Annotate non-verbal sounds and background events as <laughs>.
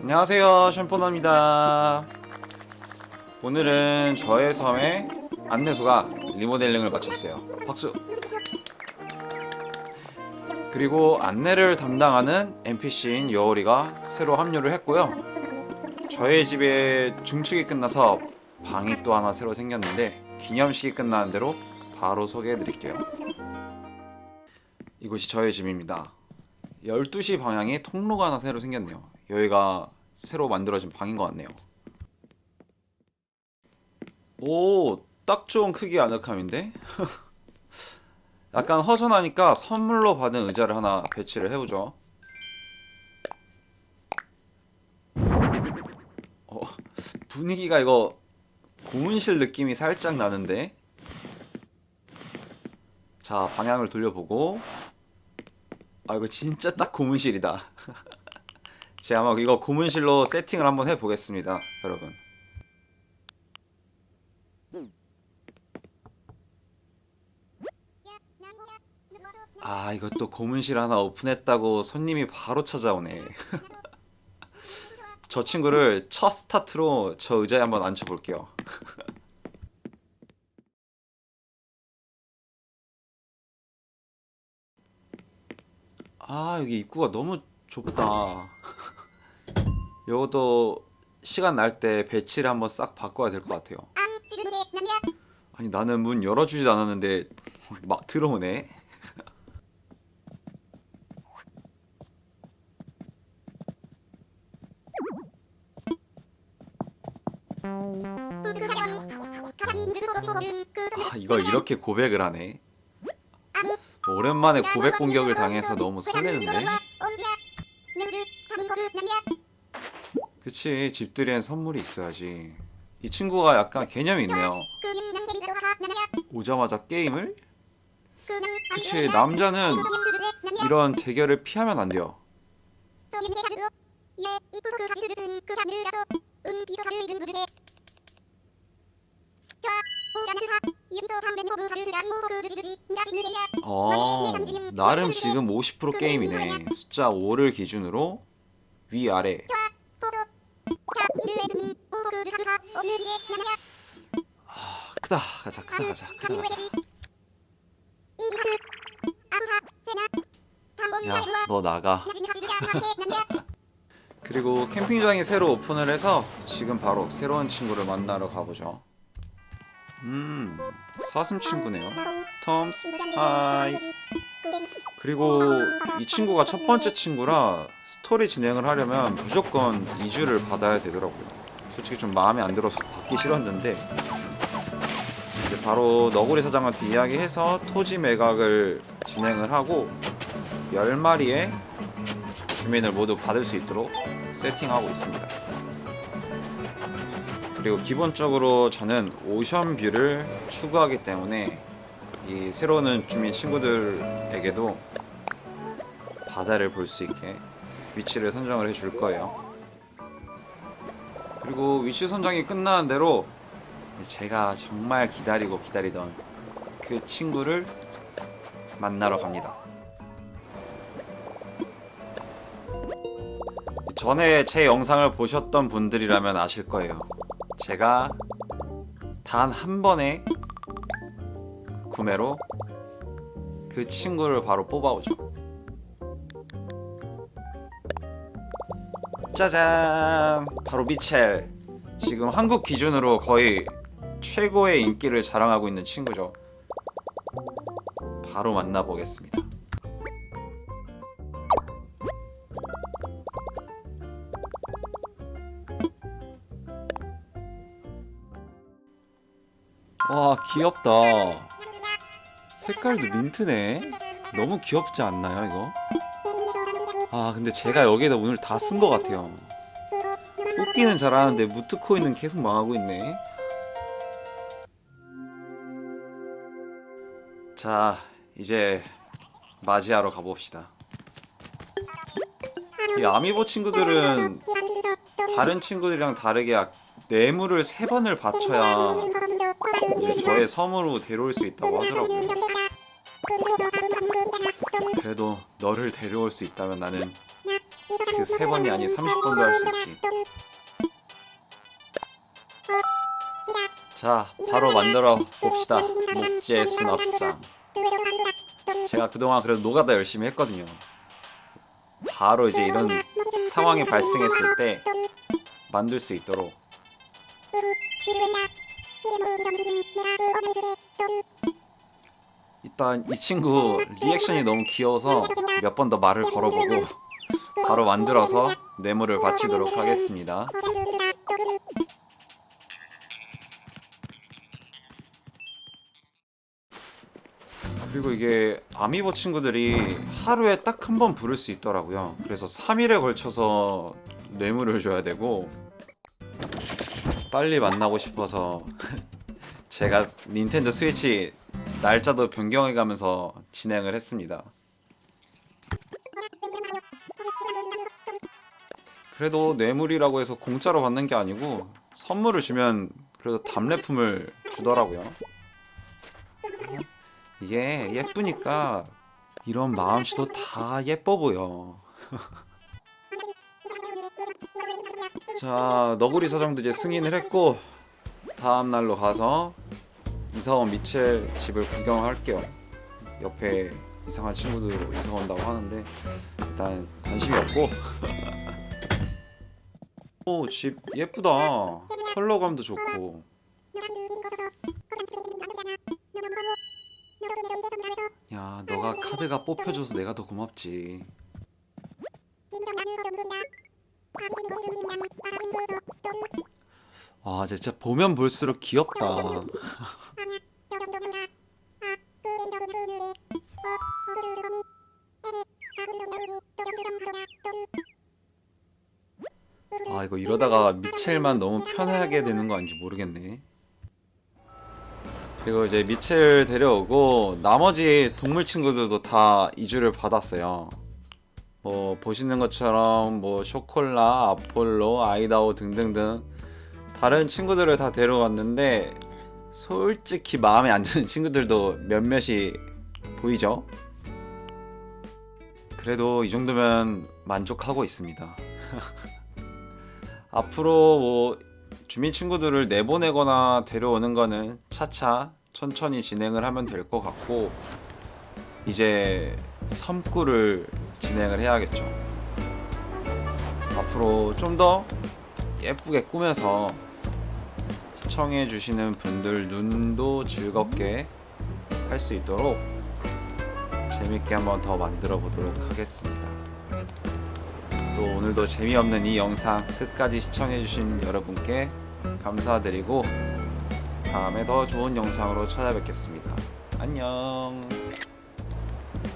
안녕하세요 샴포너입니다. 오늘은 저의 섬에 안내소가 리모델링을 마쳤어요. 박수. 그리고 안내를 담당하는 NPC인 여울이가 새로 합류를 했고요. 저의 집에 중축이 끝나서 방이 또 하나 새로 생겼는데 기념식이 끝나는 대로 바로 소개해 드릴게요. 이곳이 저의 집입니다. 12시 방향에 통로가 하나 새로 생겼네요. 여기가 새로 만들어진 방인 것 같네요. 오, 딱 좋은 크기 아늑함인데? <laughs> 약간 허전하니까 선물로 받은 의자를 하나 배치를 해보죠. 어, 분위기가 이거 고문실 느낌이 살짝 나는데? 자, 방향을 돌려보고 아 이거 진짜 딱 고문실이다. <laughs> 제가 아마 이거 고문실로 세팅을 한번 해보겠습니다, 여러분. 아또 고문실 하나 오픈했다고 손님이 바로 찾아오네. <laughs> 저 친구를 첫 스타트로 저 의자에 한번 앉혀볼게요. <laughs> 아 여기 입구가 너무 좁다. 이것도 <laughs> 시간 날 때 배치를 한번 싹 바꿔야 될 것 같아요. 아니 나는 문 열어주지도 않았는데 막 들어오네. 아 이걸 이렇게 고백을 하네. 오랜만에 고백 공격을 당해서 너무 설레는데. 그치 집들이엔 선물이 있어야지. 이 친구가 약간 개념이 있네요. 오자마자 게임을? 그치 남자는 이런 대결을 피하면 안 돼요. 어, 나름 지금 50% 게임이네. 숫자 5를 기준으로 위아래. 아, 크다. 가자, 크다 가자. 크다 가자. 야, 너 나가. 그리고 캠핑장이 새로 오픈을 해서 지금 바로 새로운 친구를 만나러 가보죠. 음, 사슴 친구네요. 톰스, 하이. 그리고 이 친구가 첫 번째 친구라 스토리 진행을 하려면 무조건 2주를 받아야 되더라고요. 솔직히 좀 마음에 안 들어서 받기 싫었는데 이제 바로 너구리 사장한테 이야기해서 토지 매각을 진행을 하고 10마리의 주민을 모두 받을 수 있도록 세팅하고 있습니다. 그리고 기본적으로 저는 오션뷰를 추구하기 때문에 이 새로운 주민 친구들에게도 바다를 볼 수 있게 위치를 선정을 해줄 거예요. 그리고 위치 선정이 끝나는 대로 제가 정말 기다리고 기다리던 그 친구를 만나러 갑니다. 전에 제 영상을 보셨던 분들이라면 아실 거예요. 제가 단 한 번의 구매로 그 친구를 바로 뽑아오죠. 짜잔! 바로 미첼. 지금 한국 기준으로 거의 최고의 인기를 자랑하고 있는 친구죠. 바로 만나보겠습니다. 와, 귀엽다. 색깔도 민트네. 너무 귀엽지 않나요, 이거? 아, 근데 제가 여기에다 오늘 다 쓴 것 같아요. 뽑기는 잘하는데 무트코인은 계속 망하고 있네. 자, 이제 맞이하러 가봅시다. 이 아미보 친구들은 다른 친구들이랑 다르게 약- 뇌물을 세 번을 바쳐야 이제 저의 섬으로 데려올 수 있다고 하더라고요. 그래도 너를 데려올 수 있다면 나는 그 세 번이 아닌 30번도 할 수 있지. 자, 바로 만들어 봅시다. 목재 수납장. 제가 그동안 그래도 노가다 열심히 했거든요. 바로 이제 이런 상황이 발생했을 때 만들 수 있도록 일단 이 친구 리액션이 너무 귀여워서 몇 번 더 말을 걸어보고 바로 만들어서 뇌물을 바치도록 하겠습니다. 그리고 이게 아미보 친구들이 하루에 딱 한 번 부를 수 있더라고요. 그래서 3일에 걸쳐서 뇌물을 줘야 되고 빨리 만나고 싶어서 제가 닌텐도 스위치 날짜도 변경해 가면서 진행을 했습니다. 그래도 뇌물이라고 해서 공짜로 받는 게 아니고 선물을 주면 그래도 답례품을 주더라고요. 이게 예쁘니까 이런 마음씨도 다 예뻐 보여. <laughs> 자, 너구리 사장도 이제 승인을 했고 다음 날로 가서 이사원 미첼 집을 구경할게요. 옆에 이상한 친구도 이사 온다고 하는데 일단 관심이 없고. <laughs> 오, 집 예쁘다. 컬러감도 좋고. 야, 너가 카드가 뽑혀줘서 내가 더 고맙지. 아, 진짜 보면 볼수록 귀엽다. 아, 이거 이러다가 미첼만 너무 편하게 되는 거 아닌지 모르겠네. 그리고 이제 미첼 데려오고 나머지 동물 친구들도 다 이주를 받았어요. 뭐 보시는 것처럼 뭐 쇼콜라, 아폴로, 아이다오 등등등 다른 친구들을 다 데려왔는데 솔직히 마음에 안 드는 친구들도 몇몇이 보이죠? 그래도 이 정도면 만족하고 있습니다. <laughs> 앞으로 뭐 주민 친구들을 내보내거나 데려오는 거는 차차 천천히 진행을 하면 될 것 같고 이제 섬구를 진행을 해야겠죠. 앞으로 좀 더 예쁘게 꾸며서 시청해 주시는 분들 눈도 즐겁게 할 수 있도록 재밌게 한번 더 만들어 보도록 하겠습니다. 또 오늘도 재미없는 이 영상 끝까지 시청해 주신 여러분께 감사드리고 다음에 더 좋은 영상으로 찾아뵙겠습니다. 안녕.